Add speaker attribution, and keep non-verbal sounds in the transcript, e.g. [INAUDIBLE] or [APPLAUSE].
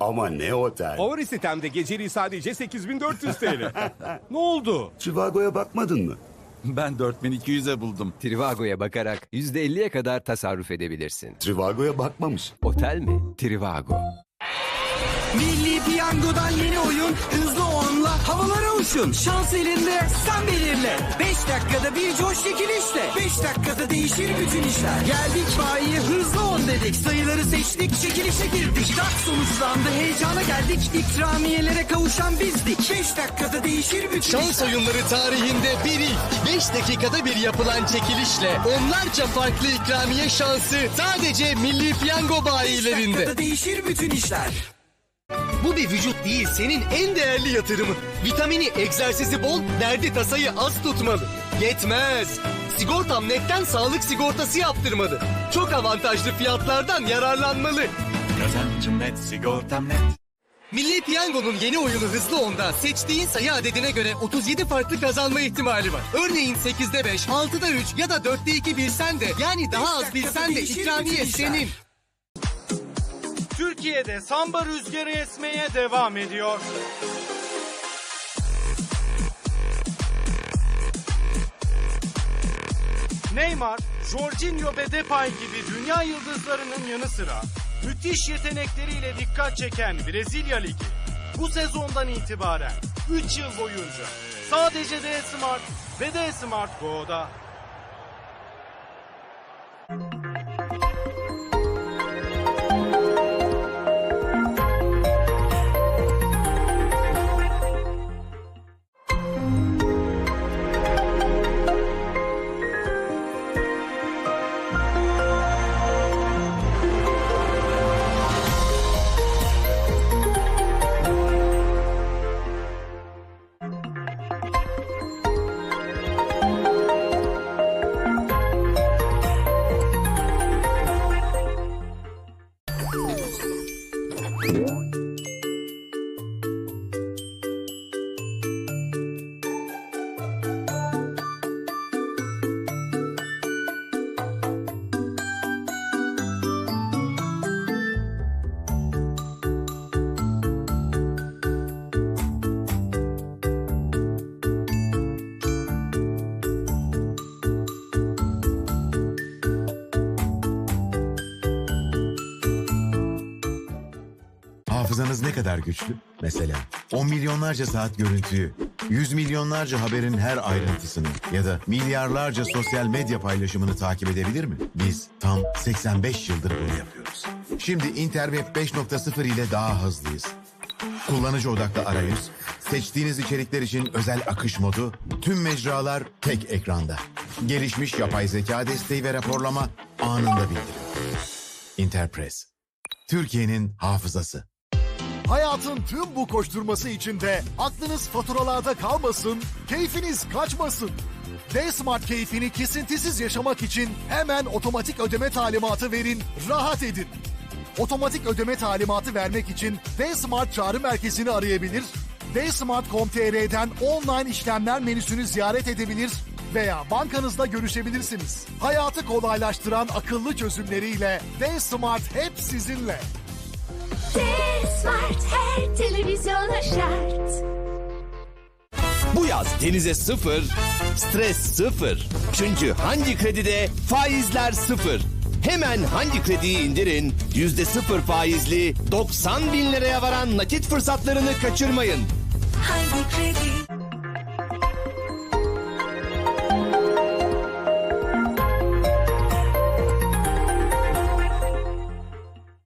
Speaker 1: Ama ne otel?
Speaker 2: Favori sitemde geceliği sadece 8400 TL. [LAUGHS] ne oldu?
Speaker 1: Trivago'ya bakmadın mı?
Speaker 3: Ben 4200'e buldum.
Speaker 4: Trivago'ya bakarak %50'ye kadar tasarruf edebilirsin.
Speaker 1: Trivago'ya bakmamış.
Speaker 4: Otel mi? Trivago.
Speaker 5: Milli Piyango'dan yeni oyun hızlı onla havalara uçun. Şans elinde sen belirle. 5 dakikada bir coş çekilişle. 5 dakikada değişir bütün işler. Geldik bayiye hızlı on dedik. Sayıları seçtik çekilişe girdik. Start sonuçlandı heyecana geldik. İkramiyelere kavuşan bizdik. 5 dakikada değişir bütün
Speaker 6: Şans
Speaker 5: işler.
Speaker 6: oyunları tarihinde bir ilk 5 dakikada bir yapılan çekilişle onlarca farklı ikramiye şansı sadece Milli Piyango
Speaker 5: 5
Speaker 6: bayilerinde.
Speaker 5: dakikada değişir bütün işler.
Speaker 6: Bu bir vücut değil senin en değerli yatırımın. Vitamini, egzersizi bol, derdi tasayı az tutmalı. Yetmez. Sigortam netten sağlık sigortası yaptırmalı. Çok avantajlı fiyatlardan yararlanmalı.
Speaker 3: Kazancım net, sigortam net.
Speaker 6: Milli Piyango'nun yeni oyunu Hızlı Onda seçtiğin sayı adedine göre 37 farklı kazanma ihtimali var. Örneğin 8'de 5, 6'da 3 ya da 4'te 2 bilsen de yani daha az bilsen de ikramiye senin.
Speaker 7: Türkiye'de samba rüzgarı esmeye devam ediyor. Neymar, Jorginho ve Depay gibi dünya yıldızlarının yanı sıra müthiş yetenekleriyle dikkat çeken Brezilya Ligi bu sezondan itibaren 3 yıl boyunca sadece D-Smart ve D-Smart Go'da Yeah.
Speaker 8: Hafızanız ne kadar güçlü? Mesela 10 milyonlarca saat görüntüyü, 100 milyonlarca haberin her ayrıntısını ya da milyarlarca sosyal medya paylaşımını takip edebilir mi? Biz tam 85 yıldır bunu yapıyoruz. Şimdi Interweb 5.0 ile daha hızlıyız. Kullanıcı odaklı arayüz, seçtiğiniz içerikler için özel akış modu, tüm mecralar tek ekranda. Gelişmiş yapay zeka desteği ve raporlama anında bildirim. Interpress. Türkiye'nin hafızası.
Speaker 9: Hayatın tüm bu koşturması içinde aklınız faturalarda kalmasın, keyfiniz kaçmasın. D-Smart keyfini kesintisiz yaşamak için hemen otomatik ödeme talimatı verin, rahat edin. Otomatik ödeme talimatı vermek için D-Smart çağrı merkezini arayabilir, dsmart.com.tr'den online işlemler menüsünü ziyaret edebilir veya bankanızda görüşebilirsiniz. Hayatı kolaylaştıran akıllı çözümleriyle D-Smart hep sizinle.
Speaker 10: Smart her televizyona şart.
Speaker 11: Bu yaz denize sıfır, stres sıfır. Çünkü hangi kredide faizler sıfır. Hemen hangi krediyi indirin, yüzde sıfır faizli 90 bin liraya varan nakit fırsatlarını kaçırmayın.
Speaker 10: Hangi kredi?